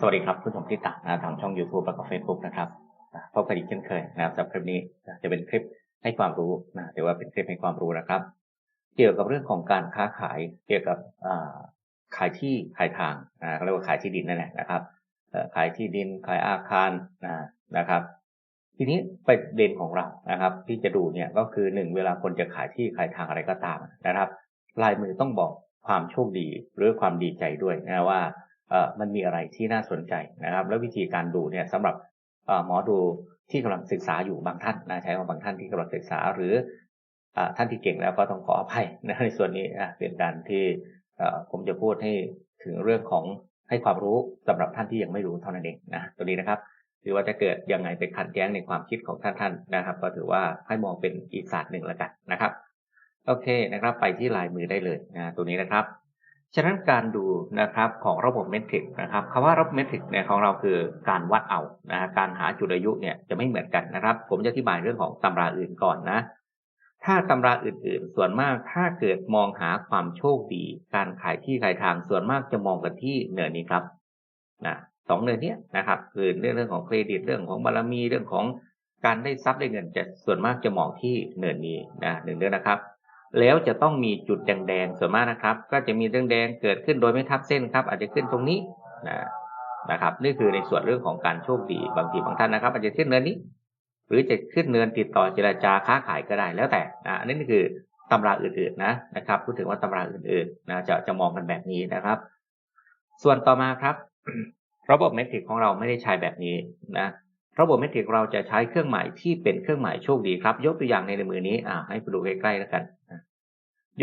สวัสดีครับผู้ชมที่ตามนะทางช่อง YouTube แล้วก็ Facebook นะครับพบกันอีกเช่นเคยนะครับสำหรับคลิปนี้จะเป็นคลิปให้ความรู้นะถือว่าเป็นคลิปให้ความรู้นะครับ เกี่ยวกับเรื่องของการค้าขายเกี่ยวกับขายที่ขายทางนะเรียกว่าขายที่ดินนั่นแหละนะครับขายที่ดินขายอาคารนะนะครับ ทีนี้ประเด็นของเรานะครับ ที่จะดูเนี่ยก็คือหนึ่งเวลาคนจะขายที่ขายทางอะไรก็ตามนะครับ ลายมือต้องบอกความโชคดีหรือความดีใจด้วยนะว่า มันมีอะไรที่น่าสนใจนะครับ แล้ววิธีการดูเนี่ยสำหรับหมอดูที่กำลังศึกษาอยู่บางท่านนะใช้ว่าบางท่านที่กำลังศึกษาหรืออท่านที่เก่งแล้วก็ต้องขออภัยนะในส่วนนี้อะเป็นการที่ผมจะพูดให้ถึงเรื่องของให้ความรู้สำหรับท่านที่ยังไม่รู้เท่านั้นเองนะตัวนี้นะครับหรือว่าจะเกิดยังไงไปขัดแย้งในความคิดของท่านท่านนะครับ ก็ถือว่าให้มองเป็นอีกศาสตร์หนึ่งแล้วกันนะครับ โอเคนะครับ ไปที่ลายมือได้เลยนะตัวนี้นะครับ ฉะนั้นการดูนะครับของระบบเมทริกนะครับคำว่าระบบเมทริกเนี่ยของเราคือการวัดเอานะการหาจุดอายุเนี่ยจะไม่เหมือนกันนะครับ ผมจะอธิบายเรื่องของตำราอื่นก่อนนะ ถ้าตำราอื่นๆ ส่วนมากถ้าเกิดมองหาความโชคดี การขายที่ขายทางส่วนมากจะมองกันที่เหนินนี้ครับนะสองเนินนี้นะครับคือเรื่องเรื่องของเครดิตเรื่องของบารมีเรื่องของการได้ทรัพย์ได้เงินจะส่วนมากจะมองที่เนินนี้นะหนึ่งเรื่องนะครับ แล้วจะต้องมีจุดแดงๆส่วนมากนะครับ ก็จะมีเรื่องแดงเกิดขึ้นโดยไม่ทับเส้นครับ อาจจะขึ้นตรงนี้นะนะครับ นี่คือในส่วนเรื่องของการโชคดีบางทีบางท่านนะครับ อาจจะขึ้นเนินนี้ หรือจะขึ้นเนินติดต่อเจรจาค้าขายก็ได้แล้วแต่นะอันนี้นี่คือตำราอื่นๆนะนะครับพูดถึงว่าตำราอื่นๆนะจะจะมองกันแบบนี้นะครับ ส่วนต่อมาครับ ระบบเมทริกของเราไม่ได้ใช้แบบนี้นะ ระบบเมทริกเราจะใช้เครื่องหมายที่เป็นเครื่องหมายโชคดีครับ ยกตัวอย่างในมือนี้อ่าให้ไปดูใกล้ๆแล้วกัน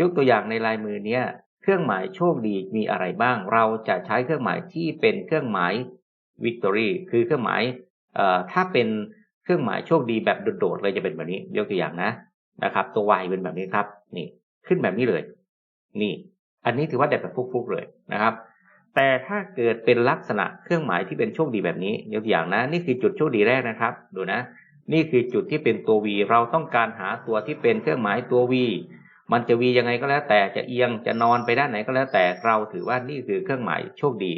ยกตัวอย่างในลายมือเนี้ยเครื่องหมายโชคดีมีอะไรบ้าง เราจะใช้เครื่องหมายที่เป็นเครื่องหมาย victory คือเครื่องหมายเอ่อถ้าเป็นเครื่องหมายโชคดีแบบโดดๆเลยจะเป็นแบบนี้ ยกตัวอย่างนะนะครับ ตัว y เป็นแบบนี้ครับ นี่ขึ้นแบบนี้เลย นี่ อันนี้ถือว่าแบบแบบฟุกๆเลยนะครับ แต่ถ้าเกิดเป็นลักษณะเครื่องหมายที่เป็นโชคดีแบบนี้ยกตัวอย่างนะ นี่คือจุดโชคดีแรกนะครับ ดูนะ นี่คือจุดที่เป็นตัว v เราต้องการหาตัวที่เป็นเครื่องหมายตัว v มันจะ v ยังไงก็แล้ว แต่จะเอียงจะนอนไปด้านไหนก็แล้ว แต่เราถือว่านี่คือเครื่องหมายโชคดี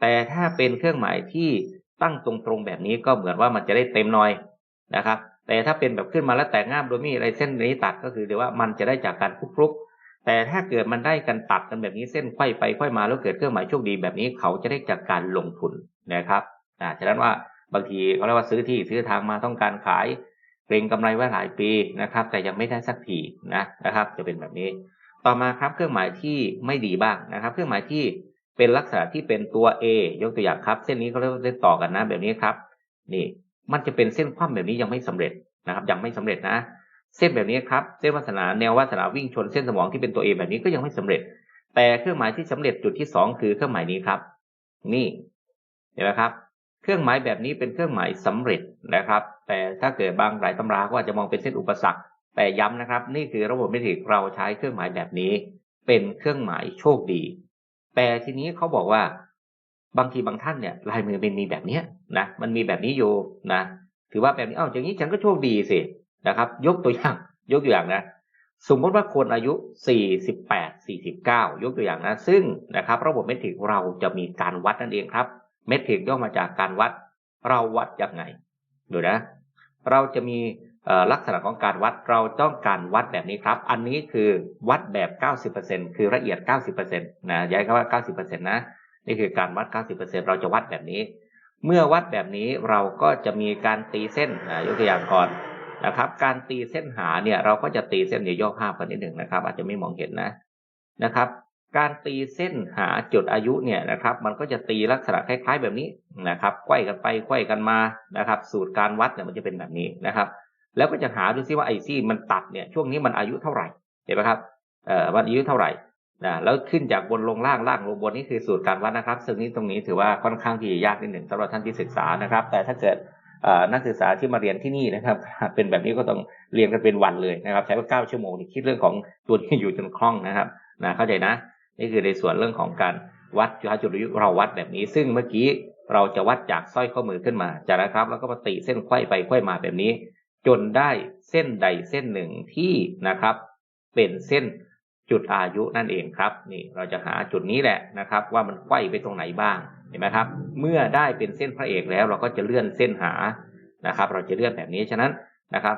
แต่ถ้าเป็นเครื่องหมายที่ตั้งตรงๆแบบนี้ก็เหมือนว่ามันจะได้เต็มหน่อยนะครับ แต่ถ้าเป็นแบบขึ้นมาแล้วแตกง่ามโดยมีอะไรเส้นนี้ตัดก็คือเดี๋ยวว่ามันจะได้จากการฟลุกๆ แต่ถ้าเกิดมันได้กันตัดกันแบบนี้เส้นไขว้ไปไขว้มาแล้วเกิดเครื่องหมายโชคดีแบบนี้เขาจะได้จากการลงทุนนะครับอ่าฉะนั้นว่าบางทีเขาเรียกว่าซื้อที่ซื้อทางมาต้องการขายเกรงกำไรไว้หลายปีนะครับ แต่ยังไม่ได้สักทีนะนะครับ จะเป็นแบบนี้ ต่อมาครับเครื่องหมายที่ไม่ดีบ้างนะครับ เครื่องหมายที่เป็นลักษณะที่เป็นตัว A ยกตัวอย่างครับ เส้นนี้เขาเรียกว่าเส้นต่อกันนะแบบนี้ครับ นี่มันจะเป็นเส้นคว่ำแบบนี้ยังไม่สำเร็จนะครับ ยังไม่สำเร็จนะ เส้นแบบนี้ครับเส้นวาสนาแนววาสนาวิ่งชนเส้นสมองที่เป็นตัว A แบบนี้ก็ยังไม่สำเร็จ แต่เครื่องหมายที่สำเร็จจุดที่สองคือเครื่องหมายนี้ครับ นี่เห็นไหมครับ เครื่องหมายแบบนี้เป็นเครื่องหมายสำเร็จนะครับ แต่ถ้าเกิดบางหลายตำราก็อาจจะมองเป็นเส้นอุปสรรค แต่ย้ำนะครับ นี่คือระบบเมทริกเราใช้เครื่องหมายแบบนี้ เป็นเครื่องหมายโชคดี แต่ทีนี้เขาบอกว่าบางทีบางท่านเนี่ยลายมือเป็นมีแบบเนี้ยนะมันมีแบบนี้อยู่นะถือว่าแบบนี้เอ้าอย่างนี้ฉันก็โชคดีสิ นะครับ ยกตัวอย่าง ยกตัวอย่างนะ สมมติว่าคนอายุ 48 49 ยกตัวอย่างนะ ซึ่งนะครับ ระบบเมทริกเราจะมีการวัดนั่นเองครับ เมทริกย่อมาจากการวัด เราวัดยังไงดูนะ เราจะมีลักษณะของการวัดเราต้องการวัดแบบนี้ครับ อันนี้คือวัดแบบ 90%คือละเอียด 90%นะย้ายคำว่า 90%นะนี่คือการวัด 90%เราจะวัดแบบนี้ เมื่อวัดแบบนี้เราก็จะมีการตีเส้นนะยกตัวอย่างก่อน นะครับ การตีเส้นหาเนี่ยเราก็จะตีเส้นเดี๋ยวย่อภาพกันนิดหนึ่งนะครับ อาจจะไม่มองเห็นนะนะครับ การตีเส้นหาจุดอายุเนี่ยนะครับ มันก็จะตีลักษณะคล้าย ๆ แบบนี้นะครับไขว้กันไปไขว้กันมานะครับ สูตรการวัดเนี่ยมันจะเป็นแบบนี้นะครับ แล้วก็จะหาดูซิว่าไอซี่มันตัดเนี่ยช่วงนี้มันอายุเท่าไหร่เห็นไหมครับเอ่อมันอายุเท่าไหร่นะแล้วขึ้นจากบนลงล่างล่างลงบนนี่คือสูตรการวัดนะครับ ซึ่งนี้ตรงนี้ถือว่าค่อนข้างที่ยากนิดหนึ่งสำหรับท่านที่ศึกษานะครับ แต่ถ้าเกิด นักศึกษาที่มาเรียนที่นี่นะครับ เป็นแบบนี้ก็ต้องเรียนกันเป็นวันเลยนะครับ ใช้เวลาเก้าชั่วโมงคิดเรื่องของตัวนี้อยู่จนคล่องนะครับนะเข้าใจนะ นี่คือในส่วนเรื่องของการวัดจุฬาจุดยุเราวัดแบบนี้ ซึ่งเมื่อกี้เราจะวัดจากสร้อยข้อมือขึ้นมาจากนะครับ แล้วก็มาติเส้นไขว้ไปไขว้มาแบบนี้ จนได้เส้นใดเส้นหนึ่งที่นะครับ เป็นเส้น จุดอายุนั่นเองครับนี่เราจะหาจุดนี้แหละนะครับ ว่ามันไขว้ไปตรงไหนบ้างเห็นไหมครับ เมื่อได้เป็นเส้นพระเอกแล้ว เราก็จะเลื่อนเส้นหานะครับ เราจะเลื่อนแบบนี้ฉะนั้นนะครับ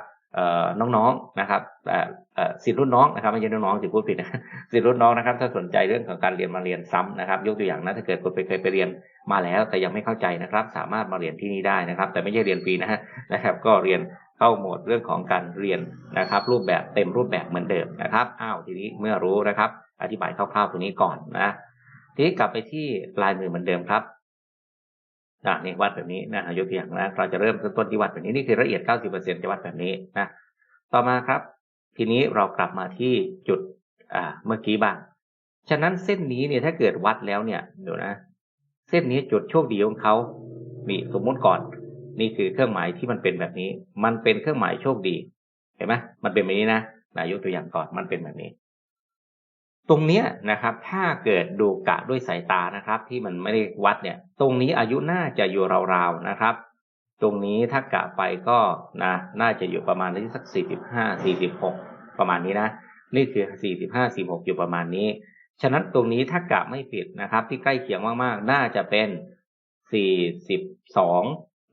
น้องๆนะครับสิทธิรุ่นน้องนะครับไม่ใช่น้องๆสิพูดผิดนะสิทธิรุ่นน้องนะครับ ถ้าสนใจเรื่องของการเรียนมาเรียนซ้ำนะครับ ยกตัวอย่างนะถ้าเกิดคุณไปเคยไปเรียนมาแล้ว แต่ยังไม่เข้าใจนะครับ สามารถมาเรียนที่นี่ได้นะครับ แต่ไม่ใช่เรียนฟรีนะฮะนะครับ ก็เรียน เข้าโหมดเรื่องของการเรียนนะครับ รูปแบบเต็มรูปแบบเหมือนเดิมนะครับอ้าวทีนี้เมื่อรู้นะครับ อธิบายคร่าวๆตรงนี้ก่อนนะทีนี้กลับไปที่ลายมือเหมือนเดิมครับอ่านี่วัดแบบนี้นะยกตัวอย่างนะเราจะเริ่มต้นที่วัดแบบนี้นี่คือละเอียด 90%จะวัดแบบนี้นะต่อมาครับ ทีนี้เรากลับมาที่จุดอ่าเมื่อกี้บ้างฉะนั้นเส้นนี้เนี่ยถ้าเกิดวัดแล้วเนี่ยเดี๋ยวนะ เส้นนี้จุดโชคดีของเขานี่สมมุติก่อน นี่คือเครื่องหมายที่มันเป็นแบบนี้ มันเป็นเครื่องหมายโชคดี เห็นไหมมันเป็นแบบนี้นะนายกตัวอย่างก่อนมันเป็นแบบนี้ ตรงเนี้ยนะครับ ถ้าเกิดดูกะด้วยสายตานะครับ ที่มันไม่ได้วัดเนี่ย ตรงนี้อายุน่าจะอยู่ราวๆนะครับ ตรงนี้ถ้ากะไปก็นะน่าจะอยู่ประมาณที่สักสี่สิบห้าสี่สิบหกประมาณนี้นะนี่คือสี่สิบห้าสี่หกอยู่ประมาณนี้ ฉะนั้นตรงนี้ถ้ากะไม่ผิดนะครับ ที่ใกล้เคียงมากๆ น่าจะเป็นสี่สิบสอง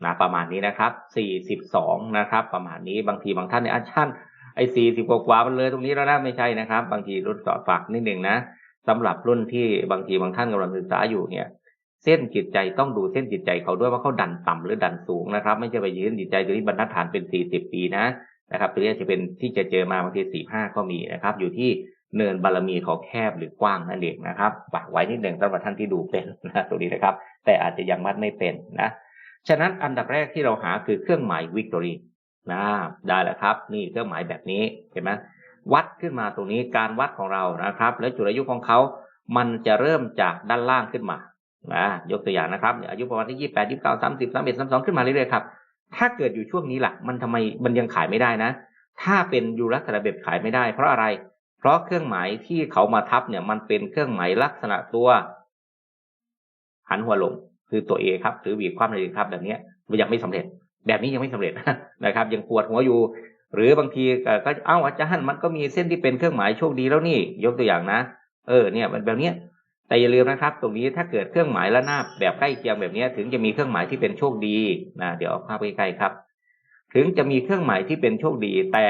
นะประมาณนี้นะครับสี่สิบสองนะครับ ประมาณนี้บางทีบางท่านเนี่ยอาจารย์ไอ้สี่สิบกว่าๆมันเลยตรงนี้แล้วนะไม่ใช่นะครับ บางทีรุ่นสอฝากนิดหนึ่งนะสำหรับรุ่นที่บางทีบางท่านกำลังศึกษาอยู่เนี่ย เส้นจิตใจต้องดูเส้นจิตใจเขาด้วยว่าเขาดันต่ำหรือดันสูงนะครับ ไม่ใช่ไปยืนจิตใจตัวนี้บรรทัดฐานเป็นสี่สิบปีนะนะครับตัวนี้จะเป็นที่จะเจอมาบางทีสี่ห้าก็มีนะครับ อยู่ที่เนินบารมีเขาแคบหรือกว้างนั่นเองนะครับฝากไว้นิดหนึ่งสำหรับท่านที่ดูเป็นนะตรงนี้นะครับ แต่อาจจะยังมัดไม่เป็นนะ ฉะนั้นอันดับแรกที่เราหาคือเครื่องหมายวิกตอรีนะได้แล้วครับ นี่เครื่องหมายแบบนี้เห็นไหมวัดขึ้นมาตรงนี้การวัดของเรานะครับ และจุดอายุของเขามันจะเริ่มจากด้านล่างขึ้นมานะยกตัวอย่างนะครับเนี่ยอายุประมาณที่ยี่แปดยี่เก้าสามสิบสามเอ็ดสามสองขึ้นมาเรื่อยๆครับ ถ้าเกิดอยู่ช่วงนี้ล่ะ มันทำไมมันยังขายไม่ได้นะ ถ้าเป็นอยู่ลักษณะแบบขายไม่ได้ เพราะอะไร เพราะเครื่องหมายที่เขามาทับเนี่ย มันเป็นเครื่องหมายลักษณะตัว หันหัวลง คือตัวเอครับหรือหวีความเลยครับแบบนี้มันยังไม่สำเร็จ แบบนี้ยังไม่สำเร็จนะครับ ยังปวดหัวอยู่ หรือบางทีก็เอ้าอาจารย์มันก็มีเส้นที่เป็นเครื่องหมายโชคดีแล้วนี่ยกตัวอย่างนะ เออเนี่ยมันแบบเนี้ยแต่อย่าลืมนะครับ ตรงนี้ถ้าเกิดเครื่องหมายละนาบแบบใกล้เคียงแบบนี้ถึงจะมีเครื่องหมายที่เป็นโชคดีนะเดี๋ยวเอาภาพใกล้ๆครับ ถึงจะมีเครื่องหมายที่เป็นโชคดี แต่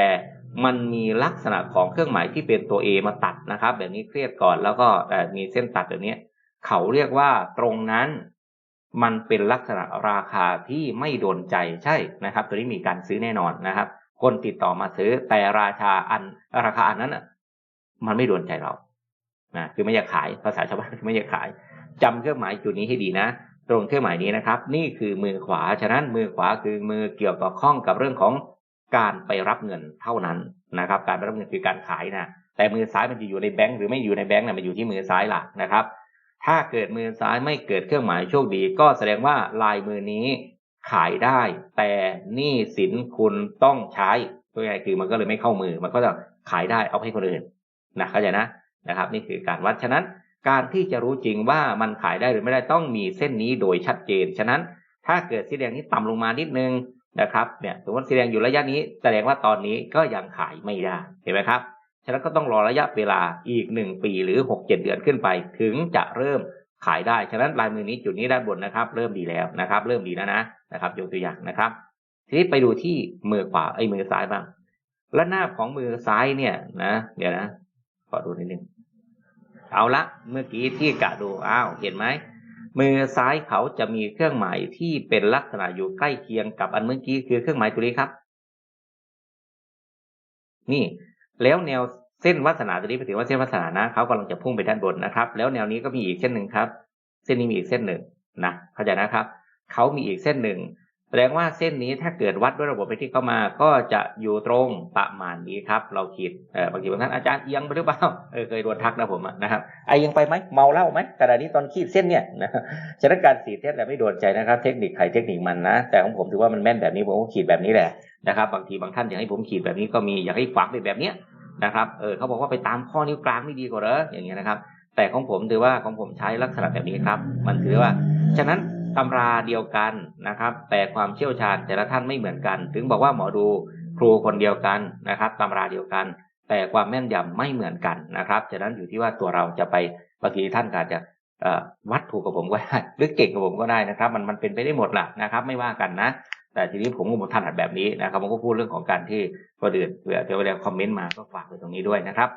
มันมีลักษณะของเครื่องหมายที่เป็นตัว A มาตัดนะครับ แบบนี้เครียดก่อนแล้วก็มีเส้นตัดแบบนี้เขาเรียกว่าตรงนั้น มันเป็นลักษณะราคาที่ไม่โดนใจใช่นะครับ ตัวนี้มีการซื้อแน่นอนนะครับ คนติดต่อมาซื้อแต่ราคาอันราคาอันนั้นอะมันไม่โดนใจเรานะคือไม่อยากขายภาษาชาวบ้านไม่อยากขายจำเครื่องหมายจุดนี้ให้ดีนะ ตรงเครื่องหมายนี้นะครับ นี่คือมือขวาฉะนั้นมือขวาคือมือเกี่ยวกับข้องกับเรื่องของการไปรับเงินเท่านั้นนะครับ การไปรับเงินคือการขายนะแต่มือซ้ายมันจะอยู่ในแบงก์หรือไม่อยู่ในแบงก์นะมันอยู่ที่มือซ้ายหลักนะครับ ถ้าเกิดมือซ้ายไม่เกิดเครื่องหมายโชคดี ก็แสดงว่าลายมือนี้ขายได้ แต่หนี้สินคุณต้องใช้ตัวใหญ่คือมันก็เลยไม่เข้ามือ มันก็จะขายได้เอาให้คนอื่นนะเข้าใจนะนะครับ นี่คือการวัดฉะนั้น การที่จะรู้จริงว่ามันขายได้หรือไม่ได้ต้องมีเส้นนี้โดยชัดเจนฉะนั้น ถ้าเกิดสีแดงนี้ต่ำลงมานิดนึงนะครับเนี่ยสมมติสีแดงอยู่ระยะนี้แสดงว่าตอนนี้ก็ยังขายไม่ได้เห็นไหมครับ ฉะนั้นก็ต้องรอระยะเวลาอีกหนึ่งปีหรือหกเจ็ดเดือนขึ้นไป ถึงจะเริ่มขายได้ ฉะนั้นลายมือนี้จุดนี้ด้านบนนะครับ เริ่มดีแล้วนะครับ เริ่มดีแล้วนะนะครับยกตัวอย่างนะครับ ทีนี้ไปดูที่มือขวาไอ้มือซ้ายบ้างและหน้าของมือซ้ายเนี่ยนะเดี๋ยวนะขอดูนิดนึงเอาละเมื่อกี้ที่กะดูอ้าวเห็นไหมมือซ้ายเขาจะมีเครื่องหมายที่เป็นลักษณะอยู่ใกล้เคียงกับอันเมื่อกี้คือเครื่องหมายตัวนี้ครับ นี่ แล้วแนวเส้นวัสนาตัวนี้ไปถึงว่าเส้นวัสนานะเขากำลังจะพุ่งไปด้านบนนะครับ แล้วแนวนี้ก็มีอีกเส้นหนึ่งครับ เส้นนี้มีอีกเส้นหนึ่งนะเข้าใจนะครับเขามีอีกเส้นหนึ่ง แสดงว่าเส้นนี้ถ้าเกิดวัดด้วยระบบไปที่เข้ามาก็จะอยู่ตรงประมาณนี้ครับ เราคิดเออบางทีบางท่านอาจารย์เอียงไปหรือเปล่าเออเคยโดนทักนะผมนะครับไอเอียงไปไหมเมาเหล้าไหมขณะนี้ตอนขีดเส้นเนี่ยนะฉะนั้นการสีเส้นแหละไม่โดนใจนะครับ เทคนิคใครเทคนิคมันนะแต่ของผมถือว่ามันแม่นแบบนี้ผมก็ขีดแบบนี้แหละนะครับบางทีบางท่านอยากให้ผมขีดแบบนี้ก็มีอยากให้ฝังไปแบบเนี้ยนะครับเออเขาบอกว่าไปตามข้อนิ้วกลางไม่ดีกว่าเหรออย่างเงี้ยนะครับ แต่ของผมถือว่าของผมใช้ลักษณะแบบนี้ครับ มันถือว่า ฉะนั้น ตำราเดียวกันนะครับ แต่ความเชี่ยวชาญแต่ละท่านไม่เหมือนกัน ถึงบอกว่าหมอดูครูคนเดียวกันนะครับตำราเดียวกัน แต่ความแม่นยำไม่เหมือนกันนะครับฉะนั้นอยู่ที่ว่าตัวเราจะไปบางทีท่านอาจจะวัดถูกกับผมก็ได้หรือเก่งกับผมก็ได้นะครับ มันมันเป็นไปได้หมดแหละนะครับ ไม่ว่ากันนะ แต่ทีนี้ผมก็ถนัดแบบนี้นะครับผมก็พูดเรื่องของการที่คนอื่นเผื่อเดี๋ยวเวลาคอมเมนต์มาก็ฝากไว้ตรงนี้ด้วยนะครับ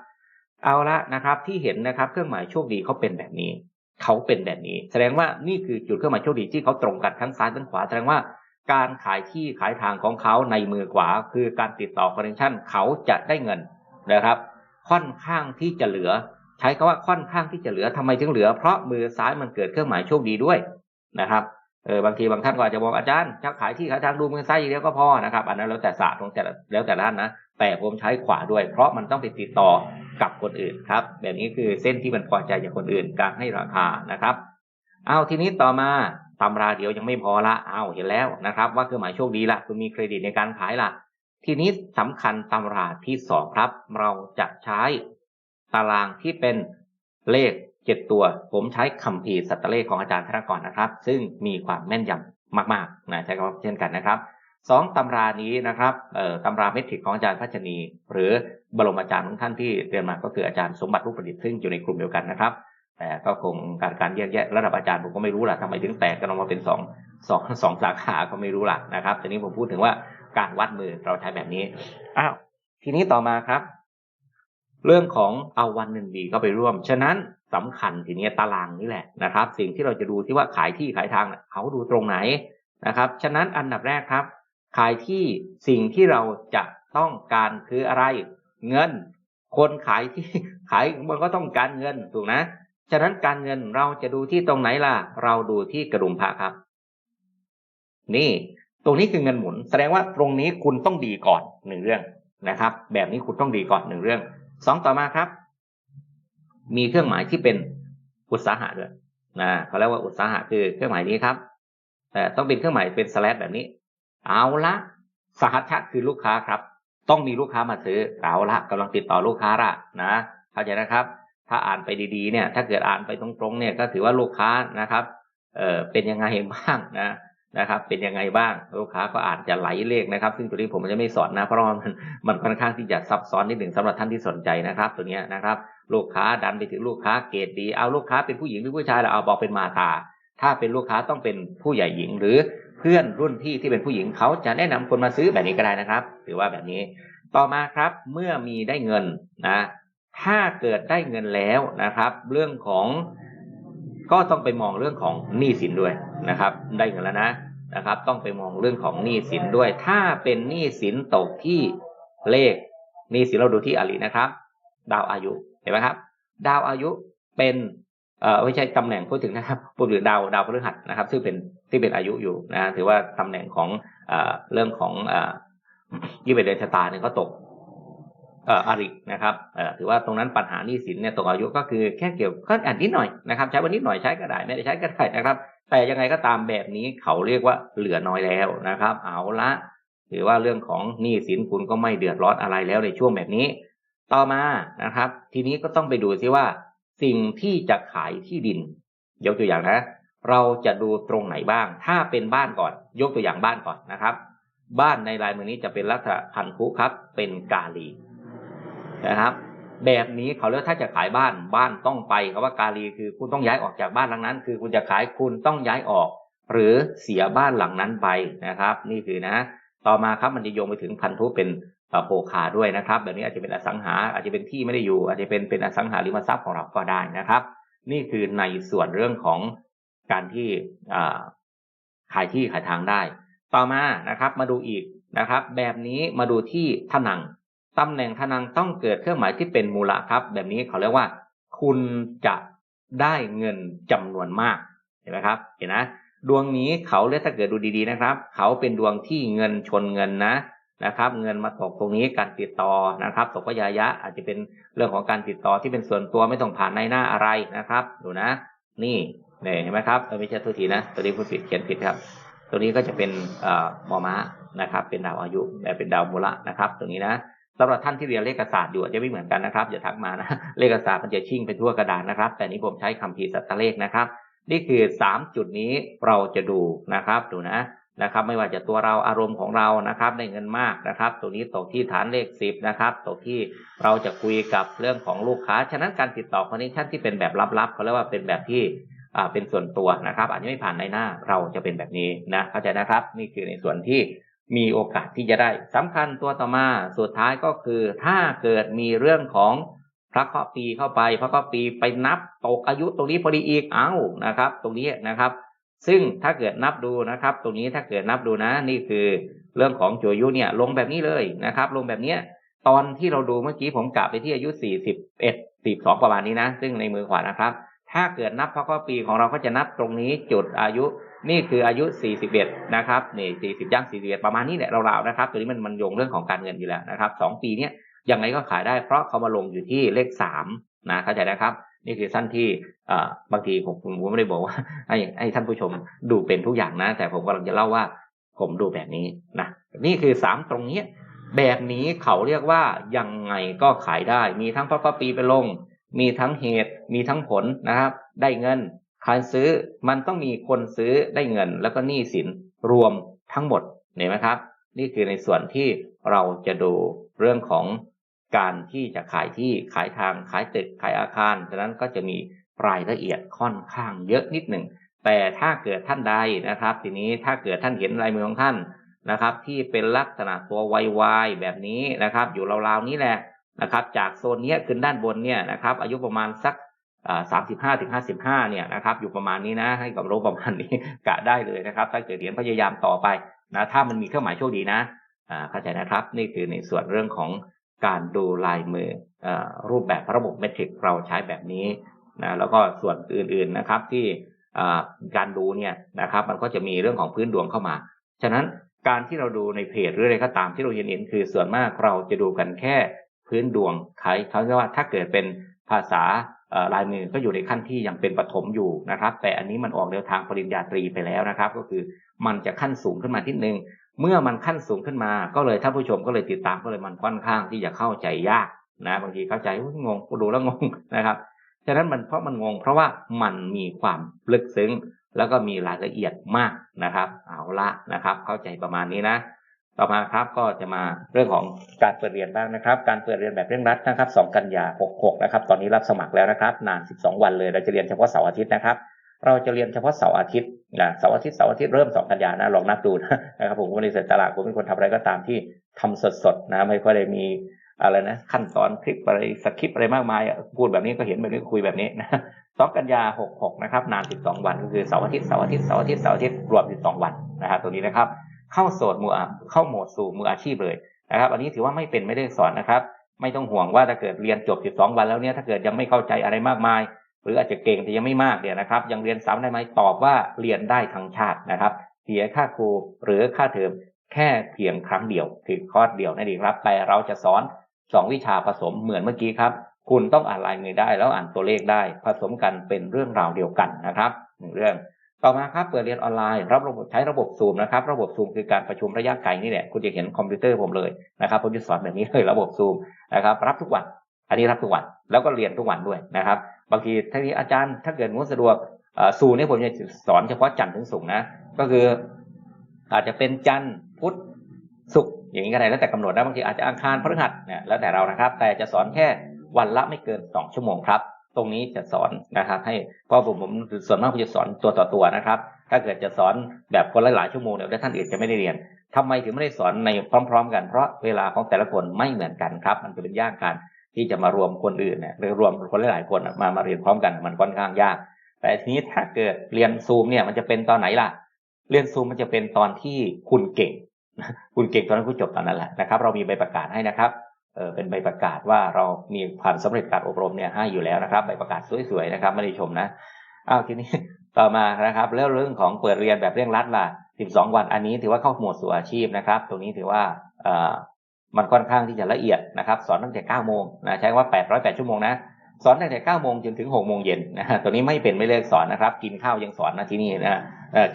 เอาละนะครับที่เห็นนะครับ เครื่องหมายโชคดีเขาเป็นแบบนี้ เขาเป็นแบบนี้ แสดงว่านี่คือจุดเครื่องหมายโชคดีที่เขาตรงกันทั้งซ้ายทั้งขวาแสดงว่าการขายที่ขายทางของเขาในมือขวา คือการติดต่อคอนเนคชั่นเขาจะได้เงินนะครับ ค่อนข้างที่จะเหลือ ใช้คาว่าค่อนข้างที่จะเหลือทำไมถึงเหลือ เพราะมือซ้ายมันเกิดเครื่องหมายโชคดีด้วยนะครับเออบางทีบางท่านก็อาจจะบอกอาจารย์จะขายที่ขายทางดูมือซ้ายอย่างเดียวก็พอนะครับ อันนั้นแล้วแต่ศาสตร์ของแต่แล้วแต่ละท่านนะแต่ผมใช้ขวาด้วย เพราะมันต้องไปติดต่อ กับคนอื่นครับ แบบนี้คือเส้นที่มันพอใจจากคนอื่นการให้ราคานะครับเอาทีนี้ต่อมาตำราเดียวยังไม่พอละเอาเห็นแล้วนะครับ ว่าเครื่องหมายโชคดีละคุณมีเครดิตในการขายละทีนี้สำคัญตำราที่สองครับ เราจะใช้ตารางที่เป็นเลขเจ็ดตัว ผมใช้คัมภีร์สัตว์เลขของอาจารย์ธนกรนะครับ ซึ่งมีความแม่นยำมากๆนะใช้คำว่าเช่นกันนะครับ สองตำรานี้นะครับเอ่อตำราเมทริกของอาจารย์พัชนี หรือบรมอาจารย์ของท่านที่เรียนมาก็คืออาจารย์สมบัติลูกประดิษฐ์ซึ่งอยู่ในกลุ่มเดียวกันนะครับ แต่ก็คงการการแยกแยะระดับอาจารย์ผมก็ไม่รู้ล่ะทำไมถึงแตกกันออกมาเป็นสองสองสองสาขาก็ไม่รู้ล่ะนะครับทีนี้ผมพูดถึงว่าการวัดมือเราใช้แบบนี้อ้าวทีนี้ต่อมาครับ เรื่องของเอาวันหนึ่งดีก็ไปร่วม ฉะนั้นสำคัญทีนี้ตารางนี่แหละนะครับ สิ่งที่เราจะดูที่ว่าขายที่ขายทางเขาดูตรงไหนนะครับ ฉะนั้นอันดับแรกครับ ขายที่สิ่งที่เราจะต้องการคืออะไร เงิน คนขายที่ขายมันก็ต้องการเงินถูกนะ ฉะนั้นการเงินเราจะดูที่ตรงไหนล่ะ เราดูที่กระดุมพระครับ นี่ ตรงนี้คือเงินหมุน แสดงว่าตรงนี้คุณต้องดีก่อนหนึ่งเรื่องนะครับ แบบนี้คุณต้องดีก่อนหนึ่งเรื่องสองต่อมาครับ มีเครื่องหมายที่เป็นอุตสาหะด้วยนะเขาเรียกว่าอุตสาหะคือเครื่องหมายนี้ครับแต่ต้องเป็นเครื่องหมายเป็นสแลชแบบนี้ เอาละสหัชชะคือลูกค้าครับ ต้องมีลูกค้ามาซื้อเอาละกำลังติดต่อลูกค้าละนะเข้าใจนะครับ ถ้าอ่านไปดีๆเนี่ย ถ้าเกิดอ่านไปตรงๆเนี่ยก็ถือว่าลูกค้านะครับเออเป็นยังไงบ้างนะนะครับ เป็นยังไงบ้างลูกค้าก็อาจจะไหลเลขนะครับ ซึ่งตัวนี้ผมจะไม่สอนนะเพราะมันมันค่อนข้างที่จะซับซ้อนนิดหนึ่งสำหรับท่านที่สนใจนะครับ ตัวนี้นะครับ ลูกค้าดันไปถึงลูกค้าเกรดดีเอาลูกค้าเป็นผู้หญิงหรือผู้ชายเราเอาบอกเป็นมาตา ถ้าเป็นลูกค้าต้องเป็นผู้ใหญ่หญิง หรือ เพื่อนรุ่นพี่ที่เป็นผู้หญิงเขาจะแนะนำคนมาซื้อแบบนี้ก็ได้นะครับถือว่าแบบนี้ต่อมาครับเมื่อมีได้เงินนะถ้าเกิดได้เงินแล้วนะครับ เรื่องของก็ต้องไปมองเรื่องของหนี้สินด้วยนะครับ ได้เงินแล้วนะนะครับ ต้องไปมองเรื่องของหนี้สินด้วย ถ้าเป็นหนี้สินตกที่เลขหนี้สินเราดูที่อรินะครับ ดาวอายุเห็นไหมครับ ดาวอายุเป็น ไม่ใช่ตำแหน่งพูดถึงนะครับพูดถึงดาวดาวพฤหัสนะครับ ซึ่งเป็นที่เป็นอายุอยู่นะถือว่าตำแหน่งของเอเรื่องของอยี่เป็นเดือนชะตาเนี่ยเขาตกเอ่ออารินะครับเอ่อถือว่าตรงนั้นปัญหาหนี้สินเนี่ยตกอายุก็คือแค่เกี่ยวก็อ่านนิดหน่อยนะครับ ใช้วันนิดหน่อยใช้ก็ได้ไม่ได้ใช้ก็ได้นะครับ แต่ยังไงก็ตามแบบนี้เขาเรียกว่าเหลือน้อยแล้วนะครับ เอาละถือว่าเรื่องของหนี้สินคุณก็ไม่เดือดร้อนอะไรแล้วในช่วงแบบนี้ ต่อมานะครับ ทีนี้ก็ต้องไปดูซิว่า สิ่งที่จะขายที่ดิน ยกตัวอย่างนะ เราจะดูตรงไหนบ้าง ถ้าเป็นบ้านก่อน ยกตัวอย่างบ้านก่อนนะครับ บ้านในลายมือนี้จะเป็นลักษณะพันธุครับ เป็นกาลีนะครับ แบบนี้เขาเรียกถ้าจะขายบ้านบ้านต้องไปคำว่ากาลีคือคุณต้องย้ายออกจากบ้านหลังนั้น คือคุณจะขายคุณต้องย้ายออก หรือเสียบ้านหลังนั้นไปนะครับ นี่คือนะ ต่อมาครับมันจะโยงไปถึงพันธุเป็น โภคาด้วยนะครับ แบบนี้อาจจะเป็นอสังหา อาจจะเป็นที่ไม่ได้อยู่ อาจจะเป็นเป็นอสังหาริมทรัพย์ของเราก็ได้นะครับ นี่คือในส่วนเรื่องของการที่ขายที่ขายทางได้ ต่อมานะครับมาดูอีกนะครับ แบบนี้มาดูที่ทนังตำแหน่งทนังต้องเกิดเครื่องหมายที่เป็นมูลครับ แบบนี้เขาเรียกว่า คุณจะได้เงินจำนวนมากเห็นไหมครับเห็นนะดวงนี้เขาเรียถ้าเกิดดูดีๆนะครับ เขาเป็นดวงที่เงินชนเงินนะ นะครับ เงินมาตกตรงนี้การติดต่อนะครับตกพยายะอาจจะเป็นเรื่องของการติดต่อที่เป็นส่วนตัวไม่ต้องผ่านในหน้าอะไรนะครับ ดูนะ นี่เนี่ยเห็นไหมครับไม่ใช่ทุกทีนะตัวนี้พูดผิดเขียนผิดครับ ตัวนี้ก็จะเป็นเอ่อมอม้านะครับ เป็นดาวอายุแต่เป็นดาวมูละนะครับตรงนี้นะสำหรับท่านที่เรียนเลขศาสตร์อยู่จะไม่เหมือนกันนะครับอย่าทักมานะเลขศาสตร์มันจะชิ่งไปทั่วกระดานนะครับ แต่นี้ผมใช้คำพีสัตตเลขนะครับ นี่คือสามจุดนี้เราจะดูนะครับ ดูนะ นะครับ ไม่ว่าจะตัวเราอารมณ์ของเรานะครับได้เงินมากนะครับ ตัวนี้ตกที่ฐานเลขสิบนะครับตกที่เราจะคุยกับเรื่องของลูกค้า ฉะนั้นการติดต่อคอนเนคชั่นที่เป็นแบบลับๆเขาเรียกว่าเป็นแบบที่อ่าเป็นส่วนตัวนะครับ อาจจะไม่ผ่านในหน้าเราจะเป็นแบบนี้นะเข้าใจนะครับนี่คือในส่วนที่มีโอกาสที่จะได้สำคัญตัวต่อมาสุดท้ายก็คือถ้าเกิดมีเรื่องของพระเคราะห์ปีเข้าไปพระเคราะห์ปีไปนับตกอายุตรงนี้พอดีอีกเอ้านะครับ ตรงนี้นะครับ ซึ่งถ้าเกิดนับดูนะครับ ตรงนี้ถ้าเกิดนับดูนะ นี่คือเรื่องของโจยุเนี่ยลงแบบนี้เลยนะครับ ลงแบบเนี้ยตอนที่เราดูเมื่อกี้ผมกะไปที่อายุ 41 42 ประมาณนี้นะ ซึ่งในมือขวานะครับ ถ้าเกิดนับพระเคราะห์ปีของเราก็จะนับตรงนี้จุดอายุ นี่คืออายุ 41 นะครับนี่40ย่าง41 ประมาณนี้แหละราวๆนะครับ ตัวนี้มันมันโยงเรื่องของการเงินอยู่แล้วนะครับสองปีเนี้ยยังไงก็ขายได้เพราะเขามาลงอยู่ที่เลขสามนะเข้าใจนะครับ นี่คือสั้นที่บางทีผมผมไม่ได้บอกว่าให้ให้ท่านผู้ชมดูเป็นทุกอย่างนะ แต่ผมกำลังจะเล่าว่าผมดูแบบนี้นะนี่คือสามตรงเนี้แบบนี้เขาเรียกว่ายังไงก็ขายได้ มีทั้งพระก็ปีไปลง มีทั้งเหตุมีทั้งผลนะครับ ได้เงินใครซื้อมันต้องมีคนซื้อได้เงิน แล้วก็หนี้สินรวมทั้งหมดเห็นไหมครับ นี่คือในส่วนที่เราจะดูเรื่องของ การที่จะขายที่ขายทางขายตึกขายอาคารฉะนั้นก็จะมีรายละเอียดค่อนข้างเยอะนิดหนึ่งแต่ถ้าเกิดท่านใดนะครับ ทีนี้ถ้าเกิดท่านเห็นลายมือของท่านนะครับ ที่เป็นลักษณะตัววายๆแบบนี้นะครับ อยู่ราวๆนี้แหละนะครับ จากโซนนี้ขึ้นด้านบนเนี่ยนะครับ อายุประมาณสักสามสิบห้าถึงห้าสิบห้าเนี่ยนะครับ อยู่ประมาณนี้นะ ให้กับโลประมาณนี้กะได้เลยนะครับ ถ้าเกิดเรียญพยายามต่อไปนะถ้ามันมีเครื่องหมายโชคดีนะอ่าเข้าใจนะครับ นี่คือในส่วนเรื่องของ การดูลายมืออรูปแบบระบบเมทริกเราใช้แบบนี้นะแล้วก็ส่วนอื่นๆนะครับที่การดูเนี่ยนะครับ มันก็จะมีเรื่องของพื้นดวงเข้ามา ฉะนั้นการที่เราดูในเพจหรืออะไรก็ตามที่เราเห็นเห็นคือส่วนมากเราจะดูกันแค่พื้นดวงใครเขาเรียกว่าถ้าเกิดเป็นภาษาลายมือก็อยู่ในขั้นที่ยังเป็นปฐมอยู่นะครับ แต่อันนี้มันออกแนวทางปริญญาตรีไปแล้วนะครับ ก็คือมันจะขั้นสูงขึ้นมาทีนึง เมื่อมันขั้นสูงขึ้นมาก็เลยท่านผู้ชมก็เลยติดตามก็เลยมันค่อนข้างที่จะเข้าใจยากนะบางทีเข้าใจงงดูแล้วงงนะครับฉะนั้นมันเพราะมันงง เพราะว่ามันมีความลึกซึ้ง แล้วก็มีรายละเอียดมากนะครับ เอาละนะครับ เข้าใจประมาณนี้นะ ต่อมาครับก็จะมาเรื่องของการเปิดเรียนบ้างนะครับ การเปิดเรียนแบบเร่งรัดนะครับ 2 กันยา 66 นะครับ ตอนนี้รับสมัครแล้วนะครับ นาน 12 วันเลยเราจะเรียนเฉพาะเสาร์อาทิตย์นะครับ เราจะเรียนเฉพาะเสาร์อาทิตย์ นะเสาร์อาทิตย์เสาร์อาทิตย์เริ่มสองกันยานะลองนับดูนะครับผมไม่ได้เสร็จตลาดผมเป็นคนทำอะไรก็ตามที่ทำสดๆนะไม่ค่อยได้มีอะไรนะขั้นตอนคลิปอะไรสคริปอะไรมากมายพูดแบบนี้ก็เห็นแบบนี้คุยแบบนี้นะสองกันยาหกหกนะครับนานสิบสองวันก็คือเสาร์อาทิตย์เสาร์อาทิตย์เสาร์อาทิตย์เสาร์อาทิตย์รวมสิบสองวันนะครับตัวนี้นะครับ เข้าโสดมือเข้าโหมดสู่มืออาชีพเลยนะครับ อันนี้ถือว่าไม่เป็นไม่ได้สอนนะครับ ไม่ต้องห่วงว่าถ้าเกิดเรียนจบสิบสองวันแล้วเนี่ยถ้าเกิดยังไม่เข้าใจอะไรมากมาย หรืออาจจะเก่งแต่ยังไม่มากเนี่ยนะครับ ยังเรียนซ้ำได้ไหมตอบว่าเรียนได้ทั้งชาตินะครับ เสียค่าครูหรือค่าเทอมแค่เพียงครั้งเดียว คือคอร์สเดียวนั่นเองครับ แต่เราจะสอนสองวิชาผสมเหมือนเมื่อกี้ครับ คุณต้องอ่านลายมือได้แล้วอ่านตัวเลขได้ ผสมกันเป็นเรื่องราวเดียวกันนะครับหนึ่งเรื่องต่อมาครับเปิดเรียนออนไลน์รับระบบใช้ระบบซูมนะครับ ระบบซูมคือการประชุมระยะไกลนี่แหละคุณจะเห็นคอมพิวเตอร์ผมเลยนะครับผมจะสอนแบบนี้เลยระบบซูมนะครับ รับทุกวัน อันนี้รับทุกวันแล้วก็เรียนทุกวันด้วยนะครับ บางทีถ้าที่อาจารย์ถ้าเกิดมุสะดวกสูนี่ผมจะสอนเฉพาะจันทร์ถึงศุกร์นะ ก็คืออาจจะเป็นจันทร์พุธศุกร์อย่างนี้ก็ได้แล้วแต่กำหนดนะบางทีอาจจะอังคารพฤหัสเนี่ยแล้วแต่เรานะครับ แต่จะสอนแค่วันละไม่เกินสองชั่วโมงครับ ตรงนี้จะสอนนะครับ ให้เพราะผมผมส่วนมากผมจะสอนตัวต่อตัวนะครับ ถ้าเกิดจะสอนแบบคนละหลายชั่วโมงเดี๋ยวท่านอื่นจะไม่ได้เรียนทำไมถึงไม่ได้สอนในพร้อม ๆ กันเพราะเวลาของแต่ละคนไม่เหมือนกันครับ มันจะเป็นยากกัน ที่จะมารวมคนอื่นเนี่ยหรือรวมคนหลายๆคนมามาเรียนพร้อมกันมันค่อนข้างยาก แต่ทีนี้ถ้าเกิดเรียนซูมเนี่ยมันจะเป็นตอนไหนล่ะ เรียนซูมมันจะเป็นตอนที่คุณเก่ง คุณเก่งตอนนั้นคุณจบตอนนั้นแหละนะครับ เรามีใบประกาศให้นะครับเออเป็นใบประกาศว่าเรามีความสำเร็จการอบรมเนี่ยให้อยู่แล้วนะครับ ใบประกาศสวยๆนะครับไม่ได้ชมนะอ้าวทีนี้ต่อมานะครับแล้วเรื่องของเปิดเรียนแบบเร่งรัดล่ะ 12 วันอันนี้ถือว่าเข้าหมวดสู่อาชีพนะครับ ตรงนี้ถือว่า มันค่อนข้างที่จะละเอียดนะครับ สอนตั้งแต่9โมงนะใช้ว่า 808 ชั่วโมงนะสอนตั้งแต่9โมงจนถึง6โมงเย็นนะตัวนี้ไม่เป็นไม่เลิกสอนนะครับ กินข้าวยังสอนนะที่นี่นะ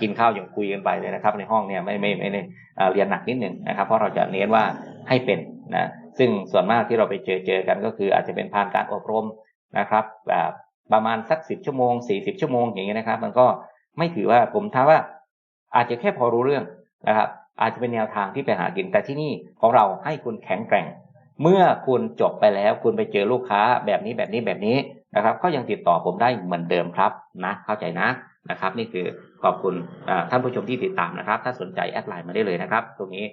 กินข้าวยังคุยกันไปเลยนะครับ ในห้องเนี่ยไม่ไม่ไม่ได้เรียนหนักนิดหนึ่งนะครับ เพราะเราจะเน้นว่าให้เป็นนะซึ่งส่วนมากที่เราไปเจอเจอกันก็คืออาจจะเป็นผ่านการอบรมนะครับแบบประมาณสักสิบชั่วโมงสี่สิบชั่วโมงอย่างเงี้ยนะครับ มันก็ไม่ถือว่าผมท้าว่า อาจจะแค่พอรู้เรื่องนะครับ อาจจะเป็นแนวทางที่ไปหากิน แต่ที่นี่ของเราให้คุณแข็งแกร่ง เมื่อคุณจบไปแล้วคุณไปเจอลูกค้าแบบนี้แบบนี้แบบนี้นะครับ ก็ยังติดต่อผมได้เหมือนเดิมครับนะเข้าใจนะนะครับ นี่คือขอบคุณท่านผู้ชมที่ติดตามนะครับ ถ้าสนใจแอดไลน์มาได้เลยนะครับ ตรงนี้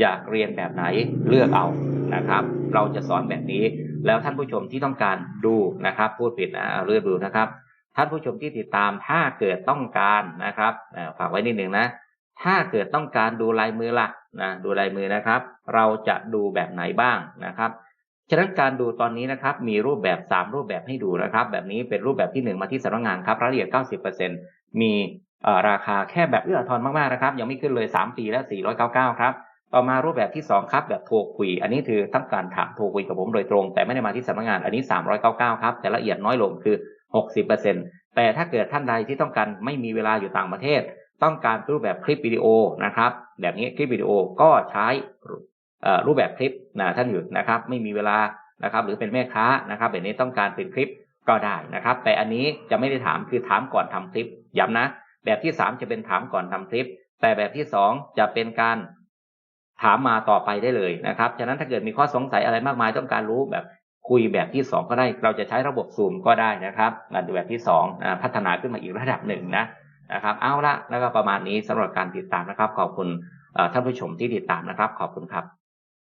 อยากเรียนแบบไหนเลือกเอานะครับ เราจะสอนแบบนี้ แล้วท่านผู้ชมที่ต้องการดูนะครับ พูดผิดนะเลือกดูนะครับ ท่านผู้ชมที่ติดตามถ้าเกิดต้องการนะครับฝากไว้นิดนึงนะ ถ้าเกิดต้องการดูลายมือละนะดูลายมือนะครับ เราจะดูแบบไหนบ้างนะครับฉะนั้นการดูตอนนี้นะครับมีรูปแบบ 3 รูปแบบให้ดูนะครับ แบบนี้เป็นรูปแบบที่ 1 มาที่สำนักงานครับรายละเอียด 90%มีราคาแค่แบบเอื้อทอนมากๆนะครับ ยังไม่ขึ้นเลย 3 ปีและ499 ครับ ต่อมารูปแบบที่ 2 ครับ แบบโทรคุย อันนี้คือต้องการถามโทรคุยกับผมโดยตรง แต่ไม่ได้มาที่สำนักงานอันนี้ 399 ครับ แต่ละเอียดน้อยลงคือ 60%แต่ถ้าเกิดท่านใดที่ต้องการไม่มีเวลาอยู่ต่างประเทศ ต้องการรูปแบบคลิปวิดีโอนะครับ แบบนี้คลิปวิดีโอก็ใช้รูปแบบคลิปนะท่านอยู่นะครับ ไม่มีเวลานะครับ หรือเป็นแม่ค้านะครับ แบบนี้ต้องการเป็นคลิปก็ได้นะครับ แต่อันนี้จะไม่ได้ถามคือถามก่อนทำคลิปย้ำนะ แบบที่สามจะเป็นถามก่อนทำคลิป แต่แบบที่สองจะเป็นการถามมาต่อไปได้เลยนะครับฉะนั้นถ้าเกิดมีข้อสงสัยอะไรมากมายต้องการรู้แบบคุยแบบที่สองก็ได้ เราจะใช้ระบบซูมก็ได้นะครับงแบบที่สองพัฒนาขึ้นมาอีกระดับหนึ่งนะ นะครับ เอาละแล้วก็ประมาณนี้สำหรับการติดตามนะครับ ขอบคุณท่านผู้ชมที่ติดตามนะครับ ขอบคุณครับ